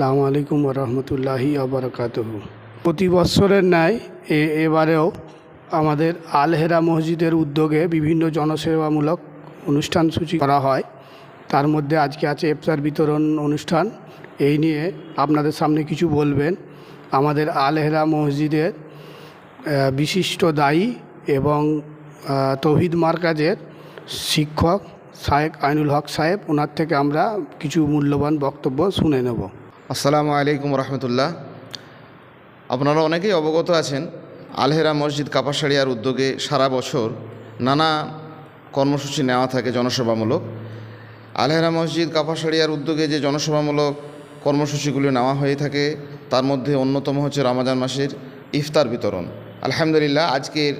আসসালামু আলাইকুম রহমতুল্লাহি আবরকাতহ প্রতি বৎসরের ন্যায় এ, এবারেও আমাদের আলহেরা মসজিদের উদ্যোগে বিভিন্ন জনসেবামূলক অনুষ্ঠান সূচি করা হয়। তার মধ্যে আজকে আছে ইফতার বিতরণ অনুষ্ঠান। এই নিয়ে আপনাদের সামনে কিছু বলবেন। আমাদের আলহেরা মসজিদের বিশিষ্ট দায়ী এবং তৌহিদ মার্কাজের শিক্ষক শায়েক আইনুল হক সাহেব, ওনার থেকে আমরা কিছু মূল্যবান বক্তব্য শুনে নেব। আসসালামু আলাইকুম রহমতুল্লাহ। আপনারা অনেকেই অবগত আছেন, আলহেরা মসজিদ কাপাসাড়িয়ার উদ্যোগে সারা বছর নানা কর্মসূচি নেওয়া থাকে জনসভামূলক আলহেরা মসজিদ কাপাসাড়িয়ার উদ্যোগে যে জনসভামূলক কর্মসূচিগুলি নেওয়া হয়ে থাকে, তার মধ্যে অন্যতম হচ্ছে রমাজান মাসের ইফতার বিতরণ। আলহামদুলিল্লাহ, আজকের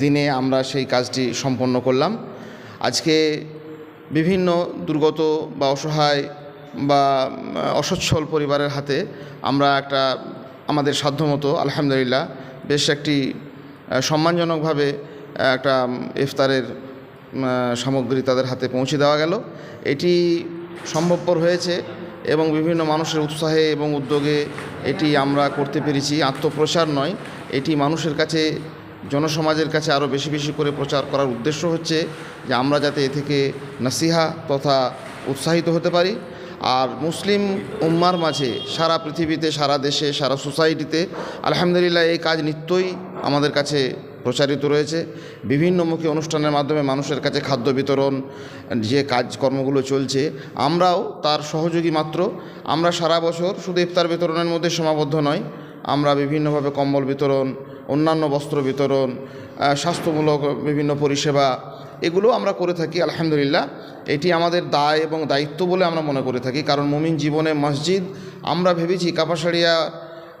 দিনে আমরা সেই কাজটি সম্পন্ন করলাম। আজকে বিভিন্ন দুর্গত বা অসহায় বা অসচ্ছল পরিবারের হাতে আমরা একটা আমাদের সাধ্যমতো, আলহামদুলিল্লাহ, বেশ একটি সম্মানজনকভাবে একটা ইফতারের সামগ্রী তাদের হাতে পৌঁছে দেওয়া গেল। এটি সম্ভবপর হয়েছে এবং বিভিন্ন মানুষের উৎসাহে এবং উদ্যোগে এটি আমরা করতে পেরেছি। আত্মপ্রচার নয়, এটি মানুষের কাছে, জনসমাজের কাছে আরও বেশি বেশি করে প্রচার করার উদ্দেশ্য হচ্ছে যে আমরা যাতে এ থেকে নাসিহা তথা উৎসাহিত হতে পারি। আর মুসলিম উম্মার মাঝে সারা পৃথিবীতে, সারা দেশে, সারা সোসাইটিতে আলহামদুলিল্লাহ এই কাজ নিত্যই আমাদের কাছে প্রচারিত রয়েছে। বিভিন্নমুখী অনুষ্ঠানের মাধ্যমে মানুষের কাছে খাদ্য বিতরণ, যে কাজকর্মগুলো চলছে, আমরাও তার সহযোগী মাত্র। আমরা সারা বছর শুধু ইফতার বিতরণের মধ্যে সীমাবদ্ধ নয়, আমরা বিভিন্নভাবে কম্বল বিতরণ অন্যান্য বস্ত্র বিতরণ স্বাস্থ্যমূলক বিভিন্ন পরিষেবা, এগুলো আমরা করে থাকি, আলহামদুলিল্লাহ। এটি আমাদের দায় এবং দায়িত্ব বলে আমরা মনে করে থাকি। কারণ মুমিন জীবনে মসজিদ, আমরা ভেবেছি কাপাসাড়িয়া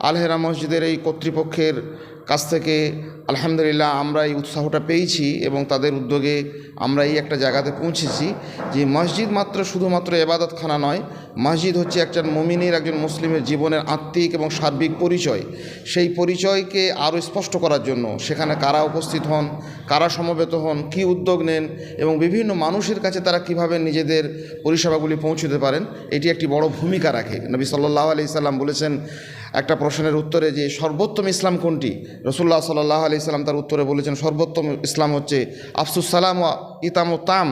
আলহেরা মসজিদের এই কর্তৃপক্ষের কাছ থেকে আলহামদুলিল্লাহ আমরা এই উৎসাহটা পেয়েছি এবং তাদের উদ্যোগে আমরা এই একটা জায়গাতে পৌঁছেছি যে মসজিদ মাত্র শুধুমাত্র এবাদতখানা নয়, মসজিদ হচ্ছে একজন মমিনের, একজন মুসলিমের জীবনের আত্মিক এবং সার্বিক পরিচয়। সেই পরিচয়কে আরও স্পষ্ট করার জন্য সেখানে কারা উপস্থিত হন, কারা সমবেত হন, কী উদ্যোগ নেন এবং বিভিন্ন মানুষের কাছে তারা কীভাবে নিজেদের পরিষেবাগুলি পৌঁছতে পারেন, এটি একটি বড় ভূমিকা রাখে। নবী সাল্লাহ আলি সাল্লাম বলেছেন একটা প্রশ্নের উত্তরে যে সর্বোত্তম ইসলাম কোনটি? রসুল্লাহ সাল্লাহ আলি ইসলাম তার উত্তরে বলেছেন, সর্বোত্তম ইসলাম হচ্ছে আফসুস সালাম ইতাম ও তাম।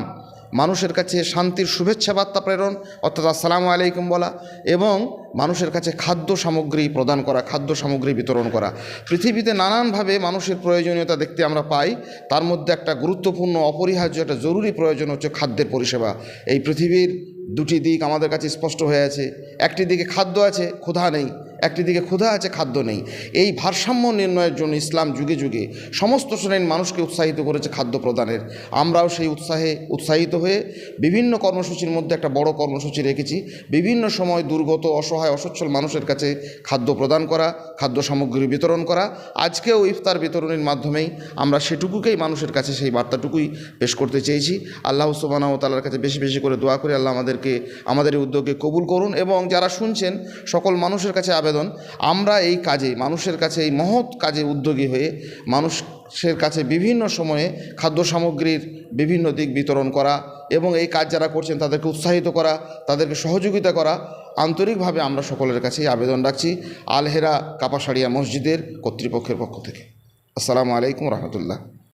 মানুষের কাছে শান্তির শুভেচ্ছা বার্তা প্রেরণ, অর্থাৎ আসসালামু আলাইকুম বলা, এবং মানুষের কাছে খাদ্য সামগ্রী প্রদান করা, খাদ্য সামগ্রী বিতরণ করা। পৃথিবীতে নানানভাবে মানুষের প্রয়োজনীয়তা দেখতে আমরা পাই, তার মধ্যে একটা গুরুত্বপূর্ণ, অপরিহার্য, একটা জরুরি প্রয়োজন হচ্ছে খাদ্যের পরিষেবা। এই পৃথিবীর দুটি দিক আমাদের কাছে স্পষ্ট হয়ে আছে। একটি দিকে খাদ্য আছে, ক্ষুধা নেই। একটি দিকে ক্ষুধা আছে, খাদ্য নেই। এই ভারসাম্য নির্ণয়ের জন্য ইসলাম যুগে যুগে সমস্ত শ্রেণির মানুষকে উৎসাহিত করেছে খাদ্য প্রদানের। আমরাও সেই উৎসাহে উৎসাহিত হয়ে বিভিন্ন কর্মসূচির মধ্যে একটা বড় কর্মসূচি রেখেছি। বিভিন্ন সময় দুর্গত, অসহায়, অসচ্ছল মানুষের কাছে খাদ্য প্রদান করা, খাদ্য সামগ্রী বিতরণ করা। আজকেও ইফতার বিতরণের মাধ্যমেই আমরা সেটুকুকেই মানুষের কাছে সেই বার্তাটুকুই পেশ করতে চেয়েছি। আল্লাহ সুবানা ও তালার কাছে বেশি বেশি করে দোয়া করে। আল্লাহ আমাদেরকে, আমাদের এই উদ্যোগকে কবুল করুন এবং যারা শুনছেন, সকল মানুষের কাছে আবেদন আমরা এই কাজে মানুষের কাছে এই মহৎ কাজে উদ্যোগী হয়ে মানুষের কাছে বিভিন্ন সময়ে খাদ্য সামগ্রীর বিভিন্ন দিক বিতরণ করা এবং এই কাজ যারা করছেন তাদেরকে উৎসাহিত করা, তাদেরকে সহযোগিতা করা, আন্তরিকভাবে আমরা সকলের কাছেই আবেদন রাখছি আলহেরা কাপাসাড়িয়া মসজিদের কর্তৃপক্ষের পক্ষ থেকে। আসসালামু আলাইকুম রহমতুল্লাহ।